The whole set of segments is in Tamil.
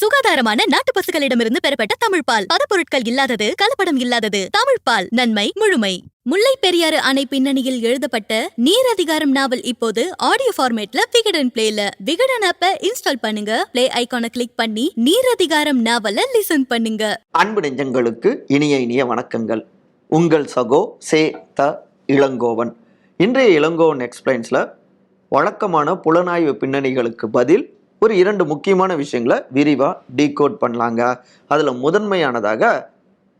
சுகாதாரமான நாட்டு பசுகளிடமிருந்து பெறப்பட்ட தமிழ் பால். பதப்பொருட்கள் இல்லாதது கலப்படம் இல்லாதது. தமிழ் பால் நன்மை முழுமை. முல்லை பெரியாறு அணை பின்னணியில் எழுதப்பட்ட நீர் அதிகாரம் நாவல் இப்போது ஆடியோ ஃபார்மேட்ல விகடன் பிளேல. விகடன் ஆப்ப இன்ஸ்டால் பண்ணுங்க. பிளே ஐகானை கிளிக் பண்ணி நீர் அதிகாரம் நாவல லிசன் பண்ணுங்க. அன்பு நெஞ்சங்களுக்கு இனிய இனிய வணக்கங்கள். உங்கள் சகோ சே த இளங்கோவன். இன்றைய இளங்கோவன் எக்ஸ்பிளைன்ஸில் வழக்கமான புலனாய்வு பின்னணிகளுக்கு பதில் ஒரு இரண்டு முக்கியமான விஷயங்களை விரிவாக டீகோட் பண்ணலாங்க. அதில் முதன்மையானதாக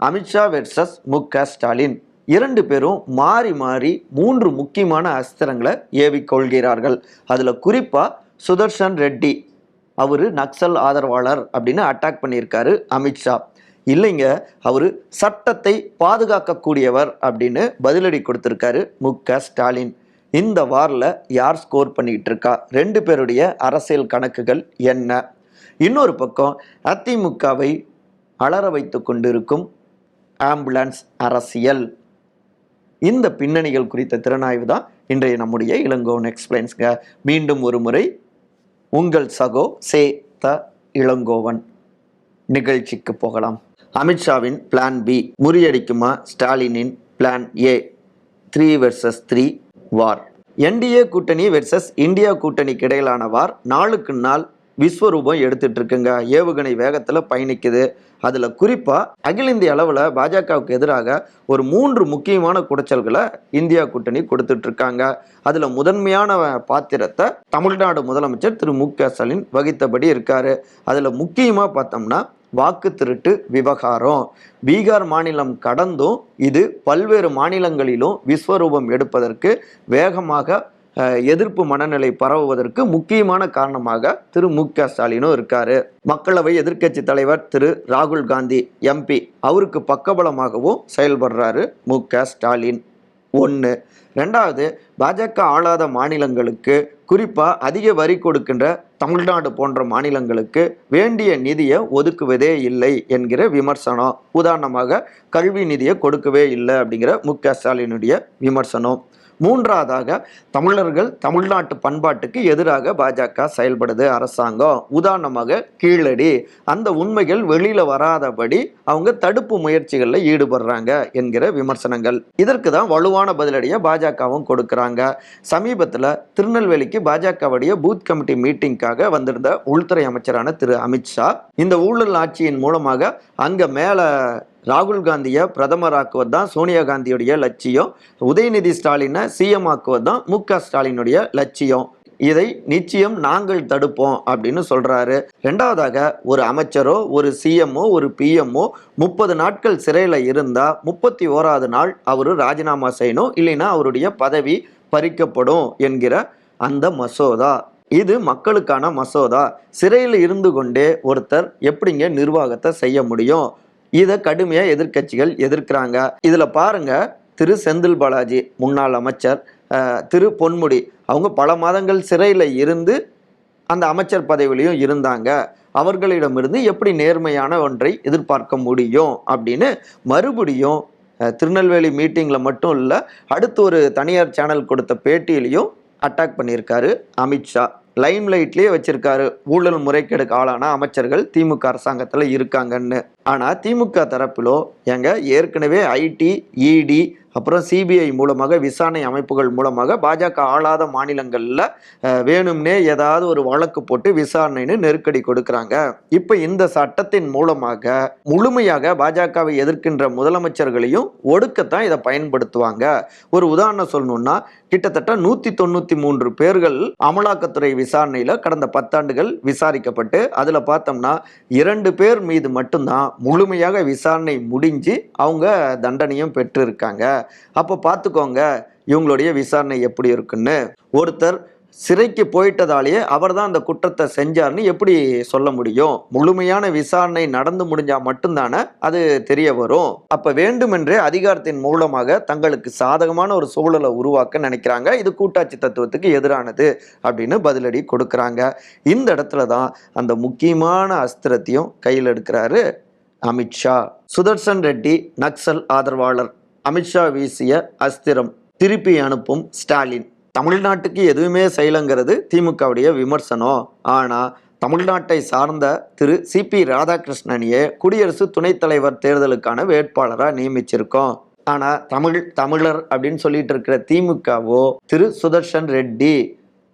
அமித்ஷா வெர்சஸ் மு க ஸ்டாலின். இரண்டு பேரும் மாறி மாறி மூன்று முக்கியமான அஸ்திரங்களை ஏவிக்கொள்கிறார்கள். அதில் குறிப்பாக சுதர்ஷன் ரெட்டி அவர் நக்சல் ஆதரவாளர் அப்படின்னு அட்டாக் பண்ணியிருக்காரு அமித்ஷா. இல்லைங்க அவர் சட்டத்தை பாதுகாக்கக்கூடியவர் அப்படின்னு பதிலடி கொடுத்துருக்காரு மு க ஸ்டாலின். இந்த வாரில் யார் ஸ்கோர் பண்ணிக்கிட்டு இருக்கா ரெண்டு பேருடைய அரசியல் கணக்குகள் என்ன? இன்னொரு பக்கம் அதிமுகவை அலற வைத்து கொண்டிருக்கும் ஆம்புலன்ஸ் அரசியல். இந்த பின்னணிகள் குறித்த திறனாய்வு தான் இன்றைய நம்முடைய இளங்கோவன் எக்ஸ்பிளைன்ஸ்ங்க. மீண்டும் ஒரு முறை உங்கள் சகோ சே த இளங்கோவன் நிகழ்ச்சிக்கு போகலாம். அமித்ஷாவின் பிளான் பி முறியடிக்குமா? ஸ்டாலினின் plan A three versus three war. NDA கூட்டணி வெர்சஸ் இந்தியா கூட்டணிக்கு இடையிலான வார் நாளுக்கு நாள் விஸ்வரூபம் எடுத்துட்டு இருக்குங்க ஏவுகணை வேகத்தில் பயணிக்குது. அதில் குறிப்பாக அகில இந்திய அளவில் பாஜகவுக்கு எதிராக ஒரு மூன்று முக்கியமான குடைச்சல்களை இந்தியா கூட்டணி கொடுத்துட்ருக்காங்க அதில் முதன்மையான பாத்திரத்தை தமிழ்நாடு முதலமைச்சர் திரு மு க ஸ்டாலின் வகித்தபடி இருக்காரு. அதில் முக்கியமாக பார்த்தோம்னா வாக்கு திருட்டு விவகாரம். பீகார் மாநிலம் கடந்தும் இது பல்வேறு மாநிலங்களிலும் விஸ்வரூபம் எடுப்பதற்கு வேகமாக எதிர்ப்பு மனநிலை பரவுவதற்கு முக்கியமான காரணமாக திரு மு க ஸ்டாலினும் இருக்காரு. மக்களவை எதிர்க்கட்சி தலைவர் திரு ராகுல் காந்தி எம்பி அவருக்கு பக்கபலமாகவும் செயல்படுறாரு மு க ஸ்டாலின். ஒன்று ரெண்டாவது பாஜக ஆளாத மாநிலங்களுக்கு குறிப்பாக அதிக வரி கொடுக்கின்ற தமிழ்நாடு போன்ற மாநிலங்களுக்கு வேண்டிய நிதியை ஒதுக்குவதே இல்லை என்கிற விமர்சனம். உதாரணமாக கல்வி நிதியை கொடுக்கவே இல்லை அப்படிங்கிற மு க ஸ்டாலினுடைய விமர்சனம். மூன்றாவதாக தமிழர்கள் தமிழ்நாட்டு பண்பாட்டுக்கு எதிராக பாஜக செயல்படுது அரசாங்கம். உதாரணமாக கீழடி. அந்த உண்மைகள் வெளியில வராதபடி அவங்க தடுப்பு முயற்சிகளில் ஈடுபடுறாங்க என்கிற விமர்சனங்கள். இதற்கு தான் வலுவான பதிலடியை பாஜகவும் கொடுக்குறாங்க. சமீபத்தில் திருநெல்வேலிக்கு பாஜகவுடைய பூத் கமிட்டி மீட்டிங்காக வந்திருந்த உள்துறை அமைச்சரான திரு அமித்ஷா இந்த ஊழல் ஆட்சியின் மூலமாக அங்கே மேலே ராகுல் காந்தியை பிரதமராக்குவது தான் சோனியா காந்தியுடைய லட்சியம். உதயநிதி ஸ்டாலினை சிஎம் ஆக்குவது தான் மு க ஸ்டாலினுடைய லட்சியம். இதை நிச்சயம் நாங்கள் தடுப்போம் அப்படின்னு சொல்றாரு. ரெண்டாவதாக ஒரு அமைச்சரோ ஒரு சிஎம்ஓ ஒரு பிஎம்ஓ முப்பது நாட்கள் சிறையில் இருந்தால் முப்பத்தி ஓராவது நாள் அவர் ராஜினாமா செய்யணும். இல்லைன்னா அவருடைய பதவி பறிக்கப்படும் என்கிற அந்த மசோதா. இது மக்களுக்கான மசோதா. சிறையில் இருந்து கொண்டே ஒருத்தர் எப்படிங்க நிர்வாகத்தை செய்ய முடியும்? இதை கடுமையாக எதிர்க்கட்சிகள் எதிர்க்கிறாங்க. இதில் பாருங்க திரு செந்தில் பாலாஜி முன்னாள் அமைச்சர் திரு பொன்முடி அவங்க பல மாதங்கள் சிறையில் இருந்து அந்த அமைச்சர் பதவியிலையும் இருந்தாங்க. அவர்களிடமிருந்து எப்படி நேர்மையான ஒன்றை எதிர்பார்க்க முடியும் அப்படின்னு மறுபடியும் திருநெல்வேலி மீட்டிங்கில் மட்டும் இல்லை அடுத்து ஒரு தனியார் சேனல் கொடுத்த பேட்டியிலையும் அட்டாக் பண்ணியிருக்காரு அமித்ஷா. லைம் லைட்லேயே வச்சிருக்காரு. ஊழல் முறைகேடுக்கு ஆளான அமைச்சர்கள் திமுக அரசாங்கத்தில் இருக்காங்கன்னு. ஆனால் திமுக தரப்பிலோ எங்க ஏற்கனவே ஐடி இடி அப்புறம் சிபிஐ மூலமாக விசாரணை அமைப்புகள் மூலமாக பாஜக ஆளாத மாநிலங்களில் வேணும்னே ஏதாவது ஒரு வழக்கு போட்டு விசாரணைன்னு நெருக்கடி கொடுக்குறாங்க. இப்போ இந்த சட்டத்தின் மூலமாக முழுமையாக பாஜகவை எதிர்க்கின்ற முதலமைச்சர்களையும் ஒடுக்கத்தான் இதை பயன்படுத்துவாங்க. ஒரு உதாரணம் சொல்லணும்னா கிட்டத்தட்ட நூற்றி தொண்ணூற்றி மூன்று பேர்கள் அமலாக்கத்துறை விசாரணையில் கடந்த பத்தாண்டுகள் விசாரிக்கப்பட்டு அதில் பார்த்தோம்னா இரண்டு பேர் மீது மட்டும்தான் முழுமையாக விசாரணை முடிஞ்சு அவங்க தண்டனையும் பெற்றிருக்காங்க. அப்போ பார்த்துக்கோங்க இவங்களுடைய விசாரணை எப்படி இருக்குன்னு. ஒருத்தர் சிறைக்கு போயிட்டதாலேயே அவர் தான் அந்த குற்றத்தை செஞ்சார்னு எப்படி சொல்ல முடியும்? முழுமையான விசாரணை நடந்து முடிஞ்சா மட்டும்தானே அது தெரிய வரும். அப்ப வேண்டுமென்றே அதிகாரத்தின் மூலமாக தங்களுக்கு சாதகமான ஒரு சூழலை உருவாக்க நினைக்கிறாங்க. இது கூட்டாட்சி தத்துவத்துக்கு எதிரானது அப்படின்னு பதிலடி கொடுக்குறாங்க. இந்த இடத்துல தான் அந்த முக்கியமான அஸ்திரத்தையும் கையில் எடுக்கிறாரு அமித்ஷா சுதர்சன் ரெட்டி நக்சல் ஆதரவாளர். அமித்ஷா வீசிய அஸ்திரம் திருப்பி அனுப்பும் ஸ்டாலின். தமிழ்நாட்டுக்கு எதுவுமே செய்யலைங்கிறது திமுகவுடைய விமர்சனம். ஆனால் தமிழ்நாட்டை சார்ந்த திரு சிபி ராதாகிருஷ்ணனையே குடியரசு துணைத் தலைவர் தேர்தலுக்கான வேட்பாளராக நியமிச்சிருக்கோம். ஆனா தமிழ் தமிழர் அப்படின்னு சொல்லிட்டு இருக்கிற திமுகவோ திரு சுதர்ஷன் ரெட்டி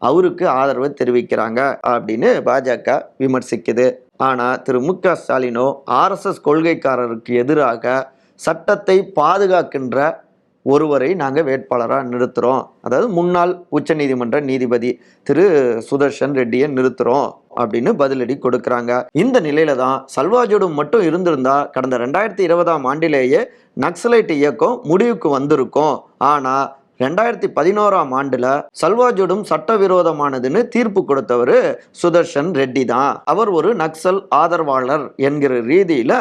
அவருக்கு ஆதரவு தெரிவிக்கிறாங்க அப்படின்னு பாஜக விமர்சிக்குது. ஆனா திரு மு க ஸ்டாலினோ ஆர்எஸ்எஸ் கொள்கைக்காரருக்கு எதிராக சட்டத்தை பாதுகாக்கின்ற ஒருவரை நாங்கள் வேட்பாளராக நிறுத்துகிறோம் அதாவது முன்னாள் உச்சநீதிமன்ற நீதிபதி திரு சுதர்ஷன் ரெட்டியை நிறுத்துகிறோம் அப்படின்னு பதிலடி கொடுக்குறாங்க. இந்த நிலையில தான் சல்வாஜோடும் மட்டும் இருந்திருந்தா கடந்த ரெண்டாயிரத்தி இருபதாம் ஆண்டிலேயே நக்சலைட் இயக்கம் முடிவுக்கு வந்திருக்கும். ஆனால் ரெண்டாயிரத்தி பதினோராம் ஆண்டுல சல்வாஜோடும் சட்டவிரோதமானதுன்னு தீர்ப்பு கொடுத்தவர் சுதர்ஷன் ரெட்டி தான். அவர் ஒரு நக்சல் ஆதரவாளர் என்கிற ரீதியில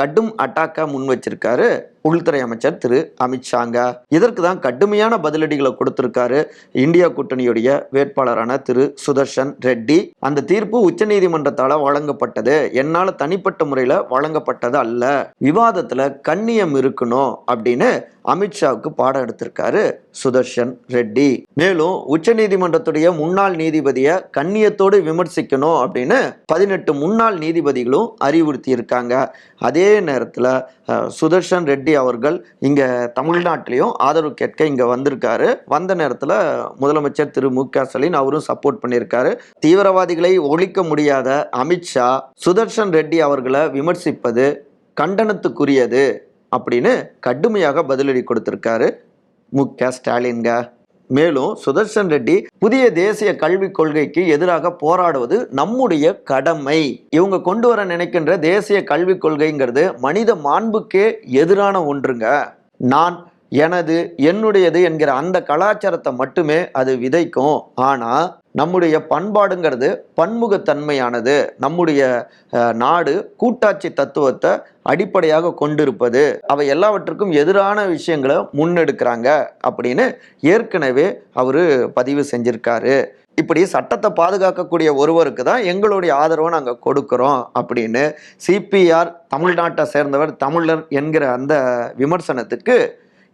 கடும் அட்டாக்கை முன் வச்சிருக்காரு உள்துறை அமைச்சர் திரு அமித்ஷாங்க இதற்கு தான் கடுமையான பதிலடிகளை கொடுத்திருக்காரு இந்தியா கூட்டணியுடைய வேட்பாளரான திரு சுதர்ஷன் ரெட்டி. அந்த தீர்ப்பு உச்சநீதிமன்றத்தால வழங்கப்பட்டது. என்னால தனிப்பட்ட முறையில வழங்கப்பட்டது அல்ல. விவாதத்துல கண்ணியம் இருக்கணும் அப்படின்னு அமித்ஷாவுக்கு பாடம் எடுத்திருக்காரு சுதர்ஷன் ரெட்டி. மேலும் உச்சநீதிமன்றத்துடைய முன்னாள் நீதிபதியை கண்ணியத்தோடு விமர்சிக்கணும் அப்படின்னு பதினெட்டு முன்னாள் நீதிபதிகளும் அறிவுறுத்தி இருக்காங்க அதே நேரத்தில் சுதர்ஷன் ரெட்டி அவர்கள் இங்கே தமிழ்நாட்டிலையும் ஆதரவு கேட்க இங்கே வந்திருக்காரு. வந்த நேரத்தில் முதலமைச்சர் திரு மு க ஸ்டாலின் அவரும் சப்போர்ட் பண்ணியிருக்காரு. தீவிரவாதிகளை ஒழிக்க முடியாத அமித்ஷா சுதர்ஷன் ரெட்டி அவர்களை விமர்சிப்பது கண்டனத்துக்குரியது அப்படின்னு கடுமையாக பதிலடி கொடுத்திருக்காரு மு க ஸ்டாலின்க. மேலும் சுதர்ஷன் ரெட்டி புதிய தேசிய கல்விக் கொள்கைக்கு எதிராக போராடுவது நம்முடைய கடமை. இவங்க கொண்டு வர நினைக்கின்ற தேசிய கல்விக் கொள்கைங்கிறது மனித மாண்புக்கே எதிரான ஒன்றுங்க. நான் எனது என்னுடையது என்கிற அந்த கலாச்சாரத்தை மட்டுமே அது விதைக்கும். ஆனா நம்முடைய பண்பாடுங்கிறது பன்முகத்தன்மையானது. நம்முடைய நாடு கூட்டாட்சி தத்துவத்தை அடிப்படையாக கொண்டிருப்பது. அவை எல்லாவற்றுக்கும் எதிரான விஷயங்களை முன்னெடுக்கிறாங்க அப்படின்னு ஏற்கனவே அவர் பதிவு செஞ்சிருக்காரு. இப்படி சட்டத்தை பாதுகாக்கக்கூடிய ஒருவருக்கு தான் எங்களுடைய ஆதரவை நாங்கள் கொடுக்குறோம் அப்படின்னு சிபிஆர் தமிழ்நாட்டை சேர்ந்தவர் தமிழர் என்கிற அந்த விமர்சனத்துக்கு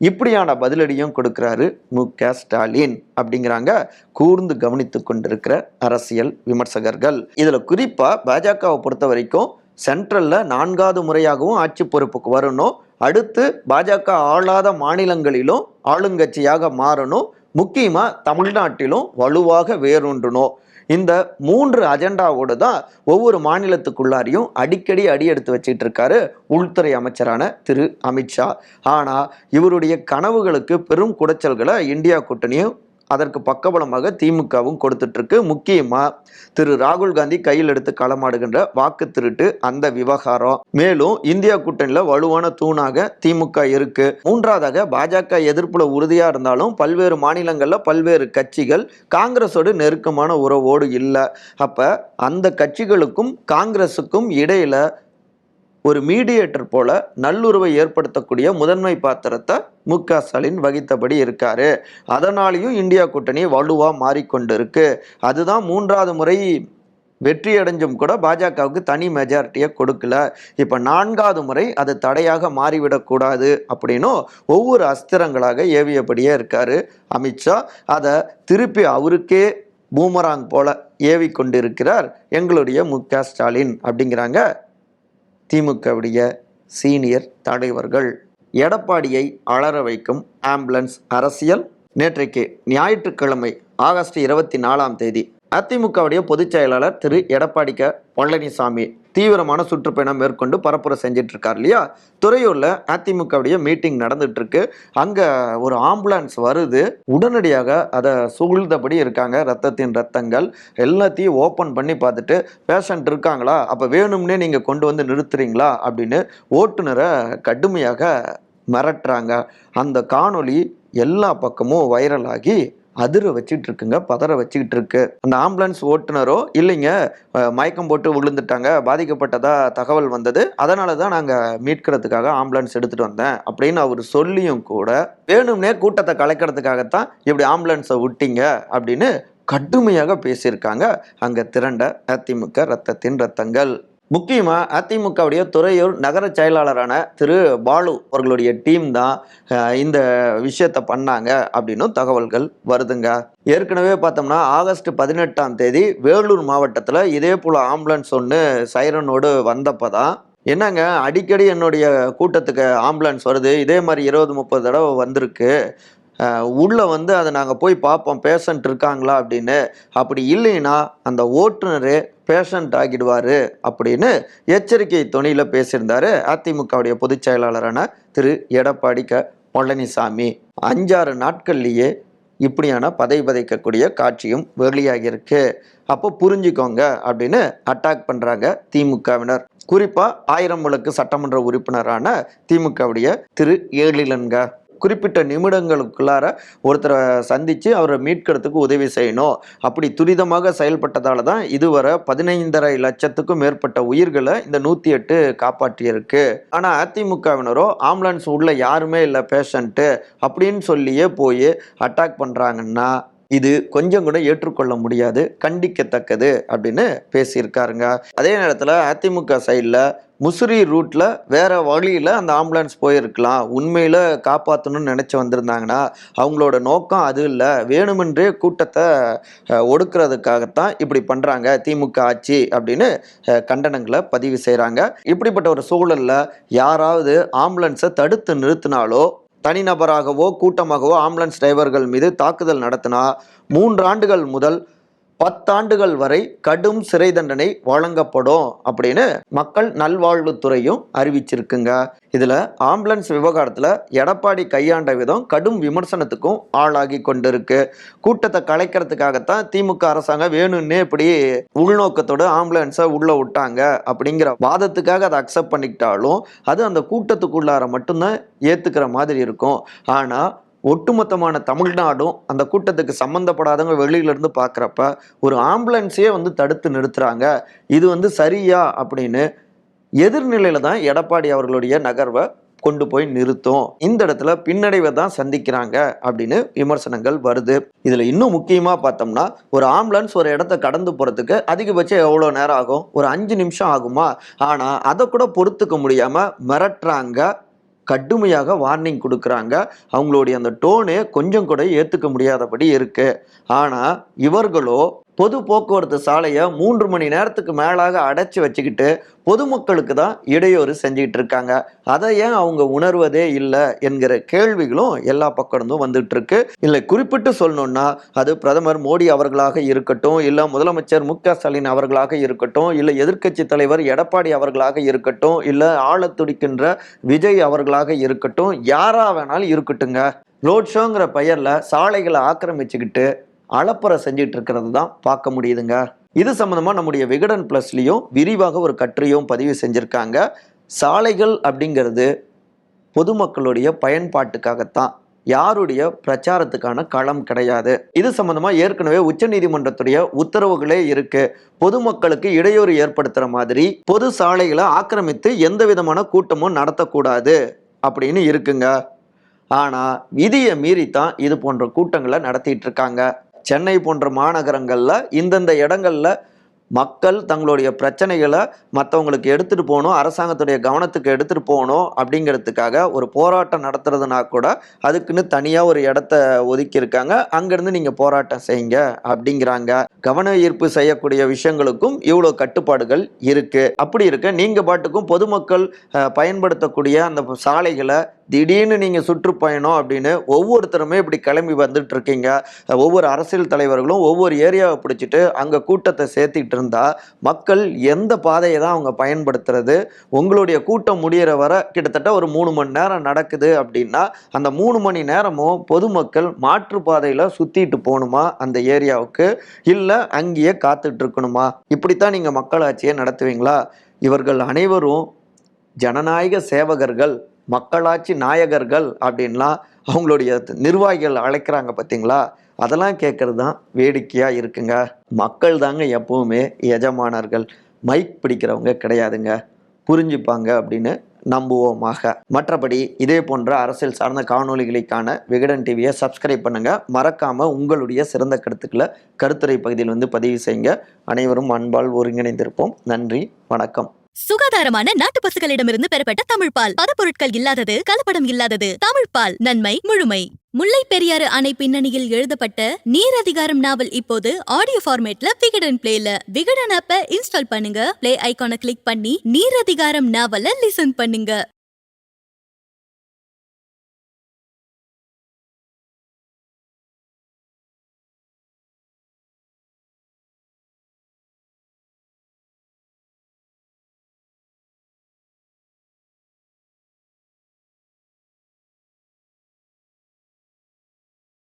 இப்படியான பதிலடியும் கொடுக்கிறாரு மு க ஸ்டாலின் அப்படிங்கிறாங்க. கூர்ந்து கவனித்து கொண்டிருக்கிற அரசியல் விமர்சகர்கள். இதில் குறிப்பாக பாஜகவை பொறுத்த வரைக்கும் சென்ட்ரலில் நான்காவது முறையாகவும் ஆட்சி பொறுப்புக்கு வரணும். அடுத்து பாஜக ஆளாத மாநிலங்களிலும் ஆளுங்கட்சியாக மாறணும். முக்கியமாக தமிழ்நாட்டிலும் வலுவாக வேரூன்றணும் இந்த மூன்று அஜெண்டாவோடு தான் ஒவ்வொரு மாநிலத்துக்குள்ளாரையும் அடிக்கடி அடி எடுத்து வச்சுக்கிட்டு இருக்காரு உள்துறை அமைச்சரான திரு அமித்ஷா. ஆனால் இவருடைய கனவுகளுக்கு பெரும் குடைச்சல்களை இந்தியா கூட்டணியும் அதற்கு பக்கபலமாக திமுகவும் கொடுத்துட்ருக்கு முக்கியமாக திரு ராகுல் காந்தி கையில் எடுத்து களமாடுகின்ற வாக்கு திருட்டு அந்த விவகாரம். மேலும் இந்தியா கூட்டணியில் வலுவான தூணாக திமுக இருக்கு. மூன்றாவதாக பாஜக எதிர்ப்புல உறுதியா இருந்தாலும் பல்வேறு மாநிலங்கள்ல பல்வேறு கட்சிகள் காங்கிரஸோடு நெருக்கமான உறவோடு இல்லை. அப்ப அந்த கட்சிகளுக்கும் காங்கிரஸுக்கும் இடையில ஒரு மீடியேட்டர் போல நல்லுறவை ஏற்படுத்தக்கூடிய முதன்மை பாத்திரத்தை மு க ஸ்டாலின் வகித்தபடி இருக்காரு. அதனாலையும் இந்தியா கூட்டணி மாறிக்கொண்டு மாறிக்கொண்டிருக்கு. அதுதான் மூன்றாவது முறை வெற்றி அடைஞ்சும் கூட பாஜகவுக்கு தனி மெஜாரிட்டியை கொடுக்கல. இப்போ நான்காவது முறை அது தடையாக மாறிவிடக்கூடாது அப்படின்னும் ஒவ்வொரு அஸ்திரங்களாக ஏவியபடியே இருக்காரு அமித்ஷா. அதை திருப்பி அவருக்கே பூமராங் போல ஏவி கொண்டிருக்கிறார் எங்களுடைய மு க ஸ்டாலின் அப்படிங்கிறாங்க திமுகவுடைய சீனியர் தலைவர்கள். எடப்பாடியை அலற வைக்கும் ஆம்புலன்ஸ் அரசியல். நேற்றைக்கு ஞாயிற்றுக்கிழமை ஆகஸ்ட் இருபத்தி நாலாம் தேதி அதிமுகவுடைய பொதுச் செயலாளர் திரு. எடப்பாடி க. பழனிசாமி தீவிரமான சுற்றுப்பயணம் மேற்கொண்டு பரப்புரை செஞ்சிட்டு இருக்கார் இல்லையா? துறையூர்ல அதிமுகவுடைய மீட்டிங் நடந்துட்டு இருக்கு அங்க ஒரு ஆம்புலன்ஸ் வருது. உடனடியாக அதை சூழ்ந்தபடி இருக்காங்க. ரத்தத்தின் ரத்தங்கள் எல்லாத்தையும் ஓப்பன் பண்ணி பார்த்துட்டு பேஷண்ட் இருக்காங்களா? அப்போ வேணும்னே நீங்கள் கொண்டு வந்து நிறுத்துறீங்களா? அப்படின்னு ஓட்டுநரை கடுமையாக மிரட்டுறாங்க. அந்த காணொளி எல்லா பக்கமும் வைரல் ஆகி அதிர வச்சுக்கிட்டு இருக்குங்க பதற வச்சுக்கிட்டு இருக்கு அந்த ஆம்புலன்ஸ் ஓட்டுநரோ இல்லைங்க மயக்கம் போட்டு விழுந்துட்டாங்க பாதிக்கப்பட்டதா தகவல் வந்தது. அதனால தான் நாங்கள் மீட்கிறதுக்காக ஆம்புலன்ஸ் எடுத்துகிட்டு வந்தேன் அப்படின்னு அவர் சொல்லியும் கூட வேணும்னே கூட்டத்தை கலைக்கிறதுக்காகத்தான் இப்படி ஆம்புலன்ஸை விட்டீங்க அப்படின்னு கடுமையாக பேசியிருக்காங்க அங்கே திரண்ட அதிமுக ரத்தத்தின் ரத்தங்கள். முக்கியமாக அதிமுகவுடைய துறையூர் நகர செயலாளரான திரு பாலு அவர்களுடைய டீம் தான் இந்த விஷயத்தை பண்ணாங்க அப்படின்னும் தகவல்கள் வருதுங்க. ஏற்கனவே பார்த்தோம்னா ஆகஸ்ட் பதினெட்டாம் தேதி வேலூர் மாவட்டத்தில் இதே போல் ஆம்புலன்ஸ் ஒன்று சைரனோடு வந்தப்போ தான் என்னங்க அடிக்கடி என்னுடைய கூட்டத்துக்கு ஆம்புலன்ஸ் வருது இதே மாதிரி இருபது முப்பது தடவை வந்திருக்கு உள்ளே வந்து அதை நாங்கள் போய் பார்ப்போம். பேஷண்ட் இருக்காங்களா அப்படின்னு. அப்படி இல்லைன்னா அந்த ஓட்டுநரே பேஷண்ட் ஆகிடுவார் அப்படின்னு எச்சரிக்கை துணியில் பேசியிருந்தாரு அதிமுகவுடைய பொதுச் செயலாளரான திரு. எடப்பாடி க. பழனிசாமி. அஞ்சாறு நாட்கள்லேயே இப்படியான பதை பதைக்கக்கூடிய காட்சியும் வெளியாகியிருக்கு. அப்போ புரிஞ்சுக்கோங்க அப்படின்னு அட்டாக் பண்ணுறாங்க திமுகவினர். குறிப்பாக ஆயிரம் விளக்கு சட்டமன்ற உறுப்பினரான திமுகவுடைய திரு. ஏழிலன்க குறிப்பிட்ட நிமிடங்களுக்குள்ளார ஒருத்தரை சந்தித்து அவரை மீட்கிறதுக்கு உதவி செய்யணும். அப்படி துரிதமாக செயல்பட்டதால தான் இதுவரை பதினைந்தரை லட்சத்துக்கும் மேற்பட்ட உயிர்களை இந்த நூற்றி எட்டு காப்பாற்றியிருக்கு. ஆனால் அதிமுகவினரோ ஆம்புலன்ஸ் உள்ள யாருமே இல்லை பேஷண்ட்டு அப்படின்னு சொல்லியே போய் அட்டாக் பண்ணுறாங்கன்னா இது கொஞ்சம் கூட ஏற்றுக்கொள்ள முடியாது கண்டிக்கத்தக்கது அப்படின்னு பேசியிருக்காருங்க. அதே நேரத்தில் அதிமுக சைடில் முசிறி ரூட்டில் வேறு வழியில் அந்த ஆம்புலன்ஸ் போயிருக்கலாம். உண்மையில் காப்பாற்றணும்னு நினச்சி வந்திருந்தாங்கன்னா அவங்களோட நோக்கம் அது இல்லை. வேணுமென்றே கூட்டத்தை ஒடுக்கிறதுக்காகத்தான் இப்படி பண்ணுறாங்க திமுக ஆட்சி அப்படின்னு கண்டனங்களை பதிவு செய்கிறாங்க இப்படிப்பட்ட ஒரு சூழலில் யாராவது ஆம்புலன்ஸை தடுத்து நிறுத்தினாலோ தனிநபராகவோ கூட்டமாகவோ ஆம்புலன்ஸ் டிரைவர்கள் மீது தாக்குதல் நடத்தினா மூன்று ஆண்டுகள் முதல் பத்தாண்டுகள் வரை கடும் சிறை தண்டனை வழங்கப்படும் அப்படின்னு மக்கள் நல்வாழ்வுத்துறையும் அறிவிச்சிருக்குங்க. இதுல ஆம்புலன்ஸ் விவகாரத்துல எடப்பாடி கையாண்ட விதம் கடும் விமர்சனத்துக்கும் ஆளாகி கொண்டிருக்கு. கூட்டத்தை கலைக்கிறதுக்காகத்தான் திமுக அரசாங்கம் வேணும்னே இப்படி உள்நோக்கத்தோடு ஆம்புலன்ஸை உள்ள விட்டாங்க அப்படிங்கிற வாதத்துக்காக அதை அக்செப்ட் பண்ணிக்கிட்டாலும் அது அந்த கூட்டத்துக்குள்ளார மட்டும்தான் ஏத்துக்கிற மாதிரி இருக்கும். ஆனா ஒட்டுமொத்தமான தமிழ்நாடும் அந்த கூட்டத்துக்கு சம்மந்தப்படாதவங்க வெளியில இருந்து பார்க்குறப்ப ஒரு ஆம்புலன்ஸையே வந்து தடுத்து நிறுத்துகிறாங்க இது வந்து சரியா அப்படின்னு எதிர்நிலையில் தான் எடப்பாடி அவர்களுடைய நகர்வை கொண்டு போய் நிறுத்தும். இந்த இடத்துல பின்னடைவை தான் சந்திக்கிறாங்க அப்படின்னு விமர்சனங்கள் வருது. இதில் இன்னும் முக்கியமாக பார்த்தோம்னா ஒரு ஆம்புலன்ஸ் ஒரு இடத்த கடந்து போகிறதுக்கு அதிகபட்சம் எவ்வளோ நேரம் ஆகும்? ஒரு அஞ்சு நிமிஷம் ஆகுமா? ஆனால் அதை கூட பொறுத்துக்க முடியாமல் மிரட்டுறாங்க கடுமையாக வார்னிங் கொடுக்குறாங்க. அவங்களுடைய அந்த டோனு கொஞ்சம் கூட ஏற்றுக்க முடியாதபடி இருக்குது ஆனால் இவர்களோ பொது போக்குவரத்து சாலையை மூன்று மணி நேரத்துக்கு மேலாக அடைச்சி வச்சுக்கிட்டு பொதுமக்களுக்கு தான் இடையூறு செஞ்சுக்கிட்டு இருக்காங்க. அதை ஏன் அவங்க உணர்வதே இல்லை என்கிற கேள்விகளும் எல்லா பக்கம் இருந்தும் வந்துட்டு இருக்கு. இல்லை குறிப்பிட்டு சொல்லணும்னா அது பிரதமர் மோடி அவர்களாக இருக்கட்டும் இல்லை முதலமைச்சர் மு க ஸ்டாலின் அவர்களாக இருக்கட்டும் இல்லை எதிர்க்கட்சி தலைவர் எடப்பாடி அவர்களாக இருக்கட்டும் இல்லை ஆழத்துடிக்கின்ற விஜய் அவர்களாக இருக்கட்டும் யாரா வேணாலும் இருக்கட்டுங்க ரோட் ஷோங்கிற பெயரில் சாலைகளை ஆக்கிரமிச்சுக்கிட்டு அளப்பறை செஞ்சிட்டு இருக்கிறது தான் பார்க்க முடியுதுங்க. இது சம்மந்தமாக நம்முடைய விகடன் ப்ளஸ்லேயும் விரிவாக ஒரு கட்டுரையும் பதிவு செஞ்சுருக்காங்க. சாலைகள் அப்படிங்கிறது பொதுமக்களுடைய பயன்பாட்டுக்காகத்தான். யாருடைய பிரச்சாரத்துக்கான களம் கிடையாது. இது சம்பந்தமாக ஏற்கனவே உச்சநீதிமன்றத்துடைய உத்தரவுகளே இருக்கு. பொதுமக்களுக்கு இடையூறு ஏற்படுத்துகிற மாதிரி பொது சாலைகளை ஆக்கிரமித்து எந்த விதமான கூட்டமும் நடத்தக்கூடாது அப்படின்னு இருக்குங்க. ஆனால் விதியை மீறித்தான் இது போன்ற கூட்டங்களை நடத்திட்டு இருக்காங்க. சென்னை போன்ற மாநகரங்களில் இந்தந்த இடங்களில் மக்கள் தங்களுடைய பிரச்சனைகளை மற்றவங்களுக்கு எடுத்துகிட்டு போகணும் அரசாங்கத்துடைய கவனத்துக்கு எடுத்துகிட்டு போகணும் அப்படிங்கிறதுக்காக ஒரு போராட்டம் நடத்துறதுனா கூட அதுக்குன்னு தனியாக ஒரு இடத்த ஒதுக்கியிருக்காங்க. அங்கேருந்து நீங்கள் போராட்டம் செய்யுங்க அப்படிங்கிறாங்க. கவன ஈர்ப்பு செய்யக்கூடிய விஷயங்களுக்கும் இவ்வளோ கட்டுப்பாடுகள் இருக்குது அப்படி இருக்க. நீங்கள் பாட்டுக்கும் பொதுமக்கள் பயன்படுத்தக்கூடிய அந்த சாலைகளை திடீர்னு நீங்கள் சுற்றுப்பயணம் அப்படின்னு ஒவ்வொருத்தருமே இப்படி கிளம்பி வந்துட்டு இருக்கீங்க. ஒவ்வொரு அரசியல் தலைவர்களும் ஒவ்வொரு ஏரியாவை பிடிச்சிட்டு அங்கே கூட்டத்தை சேர்த்திட்டு இருந்தா மக்கள் எந்த பாதையை தான் அவங்க பயன்படுத்துறது? உங்களுடைய கூட்டம் முடியிற வரை கிட்டத்தட்ட ஒரு மூணு மணி நேரம் நடக்குது அப்படின்னா அந்த மூணு மணி நேரமும் பொதுமக்கள் மாற்றுப்பாதையில் சுற்றிட்டு போகணுமா அந்த ஏரியாவுக்கு? இல்லை அங்கேயே காத்துட்டு இருக்கணுமா? இப்படித்தான் நீங்கள் மக்களாட்சியை நடத்துவீங்களா? இவர்கள் அனைவரும் ஜனநாயக சேவகர்கள். மக்களாட்சி நாயகர்கள் அப்படின்லாம் அவங்களுடைய நிர்வாகிகள் அழைக்கிறாங்க பார்த்தீங்களா? அதெல்லாம் கேட்குறது தான் வேடிக்கையாக இருக்குங்க. மக்கள் தாங்க எப்பவுமே எஜமானர்கள். மைக் பிடிக்கிறவங்க கிடையாதுங்க. புரிஞ்சுப்பாங்க அப்படின்னு நம்புவோமாக. மற்றபடி இதே போன்ற அரசியல் சார்ந்த காணொளிகளுக்கான விகடன் டிவியை சப்ஸ்கிரைப் பண்ணுங்கள் மறக்காமல் உங்களுடைய சிறந்த கருத்துக்களை கருத்துரை பகுதியில் வந்து பதிவு செய்யுங்க. அனைவரும் அன்பால் ஒருங்கிணைந்திருப்போம். நன்றி வணக்கம். சுகாதாரமான நாட்டு பசுக்களிடமிருந்து பெறப்பட்ட தமிழ் பால். பதப்பொருட்கள் இல்லாதது கலப்படம் இல்லாதது. தமிழ் பால் நன்மை முழுமை. முல்லை பெரியாறு அணை பின்னணியில் எழுதப்பட்ட நீர் அதிகாரம் நாவல் இப்போது ஆடியோ ஃபார்மேட்ல விகடன் பிளேல விகடன் ஆப்ப இன்ஸ்டால் பண்ணுங்க. பிளே ஐகானை கிளிக் பண்ணி நீர் அதிகாரம் நாவல லிசன் பண்ணுங்க.